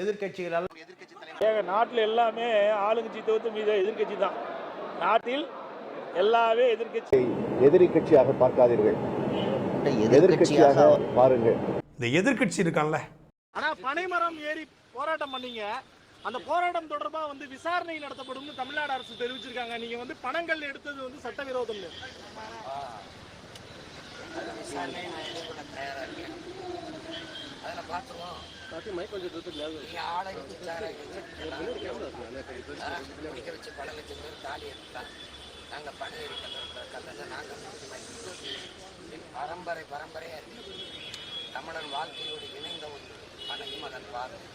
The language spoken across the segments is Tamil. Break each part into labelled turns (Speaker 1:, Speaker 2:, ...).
Speaker 1: எதிர்க்கட்சிகளால்
Speaker 2: ஏங்க நாட்டில் எல்லாமே ஆளுங்கட்சி தவிர்த்து மீது எதிர்க்கட்சி தான். நாட்டில் எல்லாமே எதிர்க்கட்சி.
Speaker 3: எதிரி கட்சியாக பார்க்காதீர்கள். எதிர்க்கட்சியாக பாருங்கள்.
Speaker 4: இந்த எதிர்க்கட்சி இருக்கான்ல.
Speaker 2: ஆனா பனைமரம் ஏறி போராட்டம் பண்ணீங்க. அந்த போராட்டம் தொடர்பா வந்து விசாரணை நடத்தப்படும்னு தமிழ்நாடு அரசு தெரிவிச்சிருக்காங்க. நீங்க வந்து பணங்கள் எடுத்தது வந்து சட்டவிரோதம்
Speaker 5: விசாரணை அதில் பார்த்துருவோம். நீங்கள் ஆடை வச்சு சேரை வச்சு குடிக்க வச்சு பல லட்சம் பேர் தாலி எடுத்தான். நாங்கள் பணம் இருக்கிற நாங்கள் பரம்பரை பரம்பரையாக இருக்கு. தமிழன் வாழ்க்கையோடு இணைந்த ஒன்று பனையும் அதன் பாதம்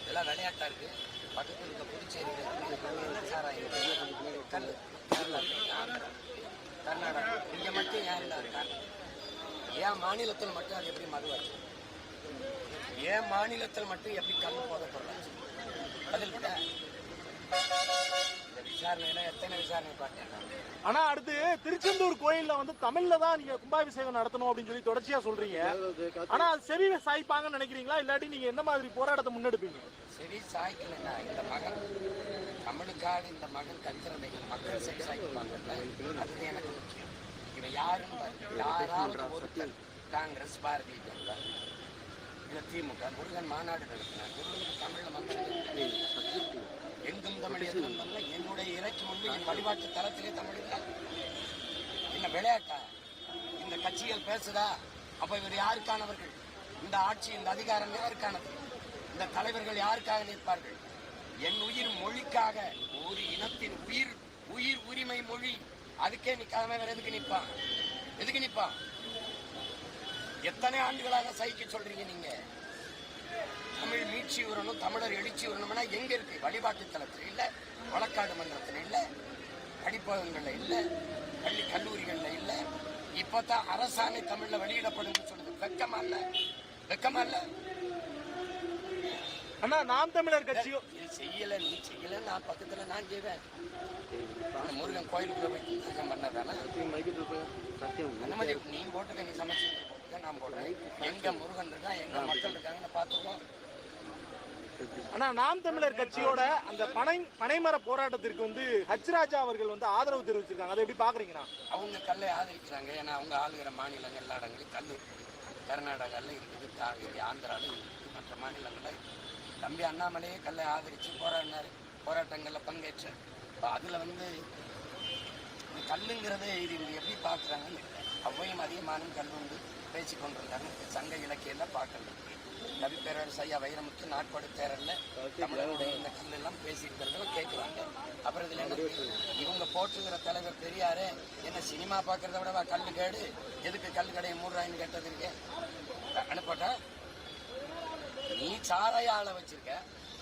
Speaker 5: இதெல்லாம் விளையாட்டாக இருக்கு. பக்கத்தில் இருக்க புதுச்சேரியில் சாராயம் கல் கர்நாடகா இங்கே மட்டும் ஏன் இல்லை இருக்காங்க ஏன் மாநிலத்தில் மட்டும் அது எப்படி மதுவாச்சு ஏன் மாநிலத்தில் மட்டும் எப்படி கல் போத பொருளாச்சு பதில் விட இந்த விசாரணையில எத்தனை விசாரணை பார்த்தேன் நான்.
Speaker 2: ஆனா அடுத்து திருச்செந்தூர் கோயில்ல வந்து தமிழ்ல தான் நீங்க கும்பாபிஷேகம் நடத்தணும் அப்படின்னு சொல்லி தொடர்ச்சியா சொல்றீங்க. ஆனா அது செவி சாய்ப்பாங்கன்னு நினைக்கிறீங்களா? இல்லாட்டி நீங்க எந்த மாதிரி போராட்டத்தை முன்னெடுப்பீங்க?
Speaker 5: சரி சாய்க்கலண்ணா இந்த மகன் தமிழுக்காக இந்த மகன் கத்திரதைகள் மக்கள் சாய்க்குவாங்கல்ல அது எனக்கு முக்கியம். இவன் பாரு. யாராவது ஒருத்தர் காங்கிரஸ் பாரதிய ஜனதா. இல்ல திமுக முருகன் மாநாடு நடத்தினார். முருகனுக்கு தமிழ்ல மக்கள் எங்கும் தமிழ் எதுவும் என்னுடைய இறைக்கு முன்பு என் வழிபாட்டு தளத்திலே தமிழ் என்ன விளையாட்டா? இந்த கட்சிகள் பேசுதா? அப்ப இவர் யாருக்கானவர்கள்? இந்த ஆட்சி இந்த அதிகாரம் யாருக்கானது? இந்த தலைவர்கள் யாருக்காக நிற்பார்கள்? என் உயிர் மொழிக்காக ஒரு இனத்தின் உயிர் உயிர் உரிமை மொழி. அதுக்கே நிக்காம வேற எதுக்கு நிப்பான்? எதுக்கு நிப்பான்? எத்தனை ஆண்டுகளாக சகிக்க சொல்றீங்க நீங்க? தமிழ் மீட்சி வரணும் தமிழர் எழுச்சி வரணும்னா எங்க இருக்கு? வழிபாட்டு தளத்தில் இல்ல வழக்காடு மன்றத்தில் இல்ல படிப்பகங்கள்ல இல்ல பள்ளி கல்லூரிகள்ல இல்ல. இப்பதான் அரசாணை தமிழ்ல வெளியிடப்படும் சொல்லுது வெக்கமா இல்ல? வெக்கமா இல்ல?
Speaker 2: ஆனா நாம் தமிழர் கட்சியோ?
Speaker 5: செய்யல நீ செய்யல நான் பக்கத்துல நான் செய்வேன். முருகன் கோயிலுக்குள்ள போய் பண்ணதானே? அனுமதி நீ போட்டுக்க நீ சமைச்சு. நான் போடுறேன். எங்கள் முருகன் இருக்கான் எங்கள் மக்கள் இருக்காங்கன்னு பார்த்துருவோம்.
Speaker 2: ஆனா நாம் தமிழர் கட்சியோட அந்த பனை பனைமர போராட்டத்திற்கு வந்து ஹச்ராஜா அவர்கள் வந்து ஆதரவு தெரிவிச்சிருக்காங்க. அதை எப்படி பாக்குறீங்கன்னா
Speaker 5: அவங்க கல்லை ஆதரிக்கிறாங்க. ஏன்னா அவங்க ஆளுகிற மாநிலங்கள் எல்லா இடங்களும் கல் கர்நாடகாவில் இருக்குது காவேரி ஆந்திராவில் இருக்குது. மற்ற மாநிலங்களில் தம்பி அண்ணாமலையே கல்லை ஆதரித்து போராடினார். போராட்டங்களில் பங்கேற்றார். இப்போ அதில் வந்து கல்லுங்கிறதே இது இவங்க எப்படி பார்க்குறாங்கன்னு அவ்வையும் அதிகமான கல் உண்டு. பேசி கொண்டிருந்தாங்க. சங்க இலக்கியெல்லாம் பார்க்கல. கவி பேரரசு ஐயா வைரமுத்து நாட்பாடு தேரல்ல தமிழருடைய இந்த கல் எல்லாம் பேசியிருக்கிறத கேட்குறாங்க. அப்புறம் இதில் என்ன? இவங்க போற்றுகிற தலைவர் பெரியாரு என்ன சினிமா பார்க்கறத விட கல் கேடு? எதுக்கு கல் கடையை மூடுறாயின்னு கேட்டது இருக்கு. அனுப்பட்டா? நீ சாராய ஆளை வச்சிருக்க.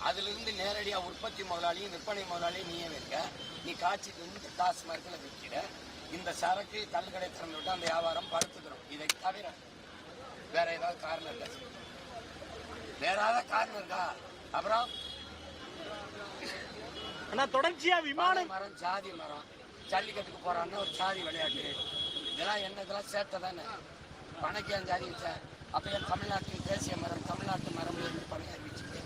Speaker 5: அதுல இருந்து நேரடியா உற்பத்தி முதலாளியும் விற்பனை முதலாளியும் நீயே இருக்க நீ காட்சிக்கு வந்து டாஸ்மார்க்ல விற்கிற இந்த சரக்கு கல்கடை திறந்து விட்டு அந்த வியாபாரம் படுத்துக்கிறோம் இதை தவிர வேற ஏதாவது காரணம் இல்லை வேற ஏதாவது காரணம் இருக்கா? அப்புறம்?
Speaker 2: ஆனா தொடர்ச்சியா விமான
Speaker 5: மரம் ஜாதி மரம். ஜல்லிக்கட்டுக்கு போறான்னா ஒரு ஜாதி விளையாட்டு. இதெல்லாம் என்ன? இதெல்லாம் சேட்டை தானே? பணக்கியம் ஜாதி வச்சா? அப்போ என் தமிழ்நாட்டின் தேசிய மரம் தமிழ்நாட்டு மரம் இருந்து பணம் அறிவிச்சுட்டு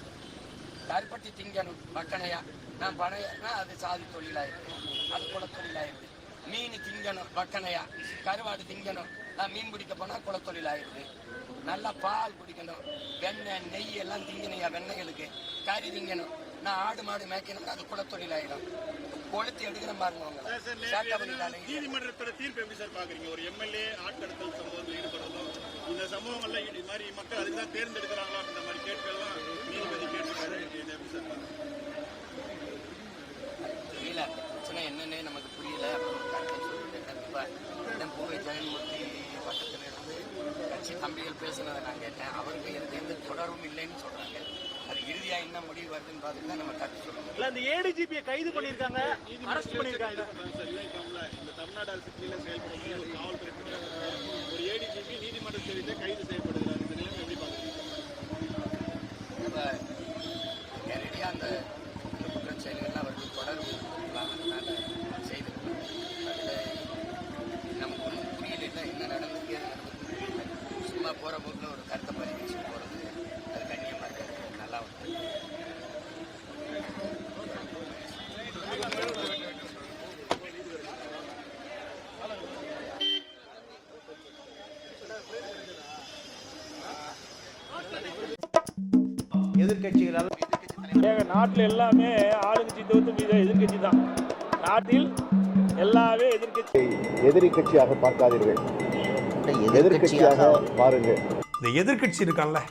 Speaker 5: கருப்பட்டி திங்கணும் மக்கனையா நான் பணையன்னா அது சாதி தொழிலாயிருக்கு அது குல தொழிலாயிருக்கு மீன் திங்கணும் வக்கனையா கருவாடு திங்கணும். மீன் பிடிக்க போனா குலத்தொழிலாயிருது நல்லா பால் குடிக்கணும். வெண்ணெய் நெய் எல்லாம் திங்கணையா வெண்ணெய்களுக்கு. கறி திங்கணும். நான் ஆடு மாடு மேய்க்கணும் அது குலத்தொழிலாயிடும் கொளுத்தி எடுக்கிறேன் பாருங்க
Speaker 6: நீதிமன்றத்தோட தீர்ப்பு எப்படி சார் பாக்குறீங்க ஒரு எம்எல்ஏ ஆட்கடத்தல் சம்பவத்தில் ஈடுபடுறதும் இந்த சம்பவங்கள்ல இது மாதிரி மக்கள் அதுக்கு தான் தேர்ந்தெடுக்கிறாங்களா இந்த மாதிரி கேட்கலாம் நீதிபதி கேட்டிருக்காரு. இது எப்படி சார் பாக்குறீங்க?
Speaker 5: தெரியல அந்த பிரச்சனை என்னன்னே நமக்கு புரியல அப்படின்னு கருத்து சொல்லிட்டு கண்டிப்பா இந்த பூவை ஜெகன்மூர்த்தி பக்கத்துல இருந்து கட்சி தம்பிகள் பேசுனதை நான் கேட்டேன். அவருக்கு எனக்கு எந்த தொடர்பும் இல்லைன்னு சொல்றாங்க. அது இறுதியா என்ன முடிவு வருதுன்னு பார்த்துட்டு நம்ம கருத்து சொல்லணும்
Speaker 2: இல்ல இந்த ஏடிஜிபியை கைது பண்ணிருக்காங்க அரெஸ்ட்
Speaker 6: இணைக்கம்ல இந்த தமிழ்நாடு அரசு கீழே செயல்படும் ஒரு ஏடிஜிபி நீதிமன்ற தெரிவித்த கைது செய்யப்படுகிறார் இந்த நிலைமை எப்படி பாக்குறீங்க
Speaker 5: நம்ம நேரடியாக அந்த இந்த குற்றச் செயல்கள் அவர்கள் தொடர்பு இருக்கலாம் அதனால செய்திருக்கலாம் அதில் நமக்கு ஒன்றும் புரியல என்ன நடந்துருக்கு அது நடந்துருக்கு புரியல சும்மா போகிற போக்கில் ஒரு கருத்தை பதிவிச்சு போகிறது அது கண்ணியமாக இருக்கிறது நல்லா
Speaker 1: எதிர்க்கட்சிகளால்
Speaker 4: ஏங்க நாட்டில் எல்லாமே ஆளுங்கட்சி தவிர்த்து மீது எதிர்க்கட்சி தான். நாட்டில் எல்லாமே எதிர்க்கட்சி
Speaker 3: எதிரி கட்சியாக பார்க்காதீர்கள் எதிர்க்கட்சியாக பாருங்கள்
Speaker 7: இந்த எதிர்க்கட்சி இருக்கான்ல